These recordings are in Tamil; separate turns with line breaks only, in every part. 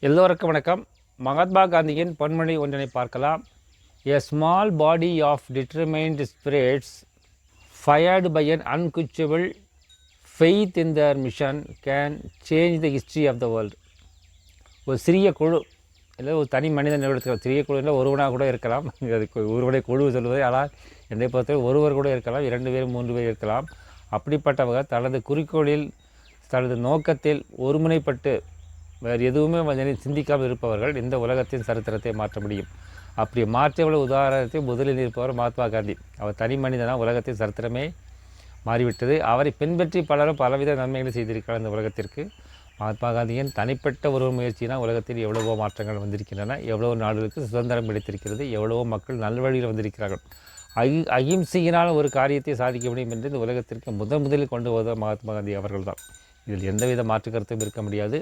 எல்லோருக்கும் வணக்கம். மகாத்மா காந்தியின் பொன்மொழி ஒன்றினை பார்க்கலாம். A small body of determined spirits fired by an unquenchable faith in their mission can change the history of the world ஒரு சிறிய குழு இல்லை ஒரு தனி மனிதன் நிறுவனத்தில் சிறிய குழுவில் ஒருவனாக கூட இருக்கலாம். அதுக்கு ஒருவனை குழு சொல்வது ஆனால் என்னை பொறுத்தவரை ஒருவர் கூட இருக்கலாம் இரண்டு பேர் மூன்று பேர் இருக்கலாம். அப்படிப்பட்டவர்கள் தனது குறிக்கோளில் தனது நோக்கத்தில் ஒருமுனைப்பட்டு வேறு எதுவுமே வந்து சிந்திக்காமல் இருப்பவர்கள் இந்த உலகத்தின் சரித்திரத்தை மாற்ற முடியும். அப்படி மாற்றியவள உதாரணத்தை முதலில் இருப்பவர் மகாத்மா காந்தி. அவர் தனி மனிதனாக உலகத்தின் சரித்திரமே மாறிவிட்டது. அவரை பின்பற்றி பலரும் பலவித நன்மைகளை செய்திருக்கிறார் இந்த உலகத்திற்கு. மகாத்மா காந்தியின் தனிப்பட்ட ஒரு முயற்சினால் உலகத்தில் எவ்வளவோ மாற்றங்கள் வந்திருக்கின்றன. எவ்வளவோ நாடுகளுக்கு சுதந்திரம் கிடைத்திருக்கிறது. எவ்வளவோ மக்கள் நல்வழியில் வந்திருக்கிறார்கள். அகி அகிம்சையினால் ஒரு காரியத்தை சாதிக்க முடியும் என்று இந்த உலகத்திற்கு முதன் முதலில் கொண்டு வருவது மகாத்மா காந்தி அவர்கள்தான். இதில் எந்தவித மாற்று கருத்தும் இருக்க முடியாது.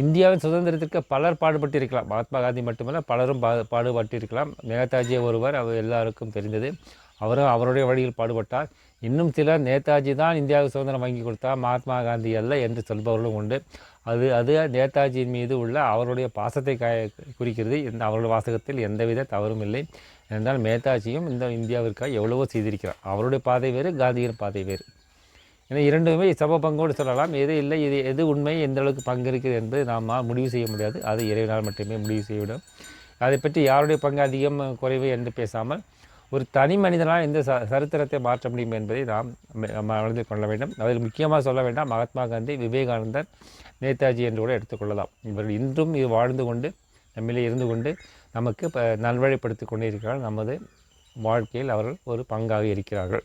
இந்தியாவின் சுதந்திரத்திற்கு பலர் பாடுபட்டிருக்கலாம். மகாத்மா காந்தி மட்டுமல்ல பலரும் பா பாடுபட்டிருக்கலாம். நேதாஜி ஒருவர் அவர் எல்லாருக்கும் தெரிந்தது. அவரும் அவருடைய வழியில் பாடுபட்டார். இன்னும் சிலர் நேதாஜி தான் இந்தியாவுக்கு சுதந்திரம் வாங்கி கொடுத்தார் மகாத்மா காந்தி அல்ல என்று சொல்பவர்களும் உண்டு. அது அது நேதாஜியின் மீது உள்ள அவருடைய பாசத்தை க குறிக்கிறது. இந்த அவருடைய வாசகத்தில் எந்தவித தவறும் இல்லை. என்றால் நேதாஜியும் இந்த இந்தியாவிற்காக எவ்வளவோ செய்திருக்கிறார். அவருடைய பாதை வேறு காந்தியின் பாதை வேறு. ஏன்னா இரண்டுமே சம பங்கோடு சொல்லலாம். எது இல்லை இது எது உண்மை எந்த அளவுக்கு பங்கு இருக்குது என்பது நாம் முடிவு செய்ய முடியாது. அது இறைவனால் மட்டுமே முடிவு செய்யவிடும். அதை பற்றி யாருடைய பங்கு அதிகம் குறைவு என்று பேசாமல் ஒரு தனி மனிதனால் இந்த ச சரித்திரத்தை மாற்ற முடியும் என்பதை நாம் மனதில் கொள்ள வேண்டும். அதில் முக்கியமாக சொல்ல வேண்டாம். மகாத்மா காந்தி விவேகானந்தர் நேதாஜி என்று கூட எடுத்துக்கொள்ளலாம். இவர்கள் இன்றும் இது வாழ்ந்து கொண்டு நம்மிலே இருந்து கொண்டு நமக்கு ப நல்வழிப்படுத்தி கொண்டே இருக்கிறார்கள் நமது வாழ்க்கையில் அவர்கள் ஒரு பங்காக இருக்கிறார்கள்.